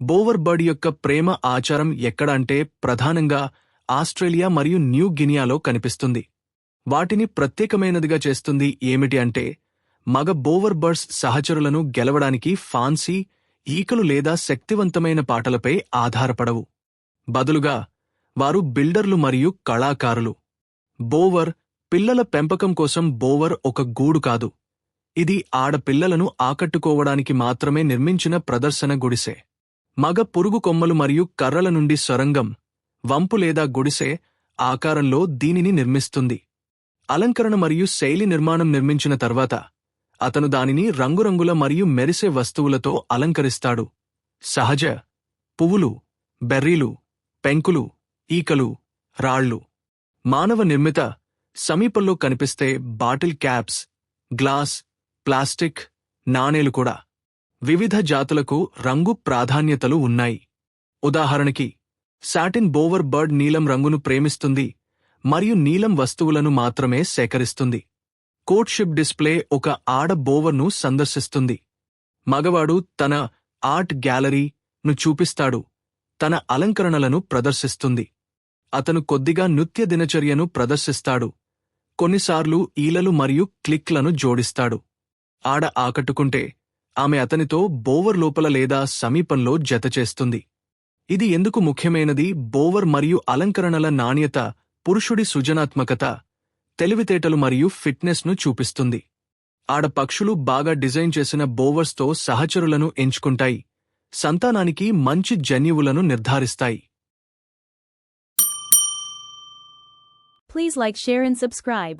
బోవర్బర్డ్ యొక్క ప్రేమ ఆచారం ఎక్కడ అంటే ప్రధానంగా ఆస్ట్రేలియా మరియు న్యూ గినియాలో కనిపిస్తుంది. వాటిని ప్రత్యేకమైనదిగా చేస్తుంది ఏమిటి అంటే మగ బోవర్బర్డ్స్ సహచరులను గెలవడానికి ఫాన్సీ ఈకలు లేదా శక్తివంతమైన పాటలపై ఆధారపడవు. బదులుగా వారు బిల్డర్లు మరియు కళాకారులు. బోవర్ పిల్లల పెంపకం కోసం బోవర్ ఒక గూడు కాదు. ఇది ఆడపిల్లలను ఆకట్టుకోవడానికి మాత్రమే నిర్మించిన ప్రదర్శన గుడిసె. మగ పురుగు కొమ్మలు మరియు కర్రల నుండి సొరంగం వంపు లేదా గుడిసె ఆకారంలో దీనిని నిర్మిస్తుంది. అలంకరణ మరియు శైలి నిర్మాణం నిర్మించిన తర్వాత అతను దానిని రంగురంగుల మరియు మెరిసే వస్తువులతో అలంకరిస్తాడు. సహజ పువ్వులు బెర్రీలు పెంకులు ఈకలు రాళ్ళు. మానవ నిర్మిత సమీపంలో కనిపిస్తే బాటిల్ క్యాప్స్ గ్లాస్ ప్లాస్టిక్ నాణేలు కూడా. వివిధ జాతులకు రంగు ప్రాధాన్యతలు ఉన్నాయి. ఉదాహరణకి సాటిన్ బోవర్ బర్డ్ నీలం రంగును ప్రేమిస్తుంది మరియు నీలం వస్తువులను మాత్రమే సేకరిస్తుంది. కోట్షిప్ డిస్ప్లే ఒక ఆడ బోవర్ను సందర్శిస్తుంది. మగవాడు తన ఆర్ట్ గ్యాలరీను చూపిస్తాడు తన అలంకరణలను ప్రదర్శిస్తుంది. అతను కొద్దిగా నృత్య దినచర్యను ప్రదర్శిస్తాడు కొన్నిసార్లు ఈలలు మరియు క్లిక్లను జోడిస్తాడు. ఆడ ఆకట్టుకుంటే ఆమె అతనితో బోవర్ లోపల లేదా సమీపంలో జతచేస్తుంది ఇది ఎందుకు ముఖ్యమైనది? బోవర్ మరియు అలంకరణల నాణ్యత పురుషుడి సృజనాత్మకత తెలివితేటలు మరియు ఫిట్నెస్ను చూపిస్తుంది. ఆడ పక్షులు బాగా డిజైన్ చేసిన బోవర్స్తో సహచరులను ఎంచుకుంటాయి. సంతానానికి మంచి జన్యువులను నిర్ధారిస్తాయి. Please like share and subscribe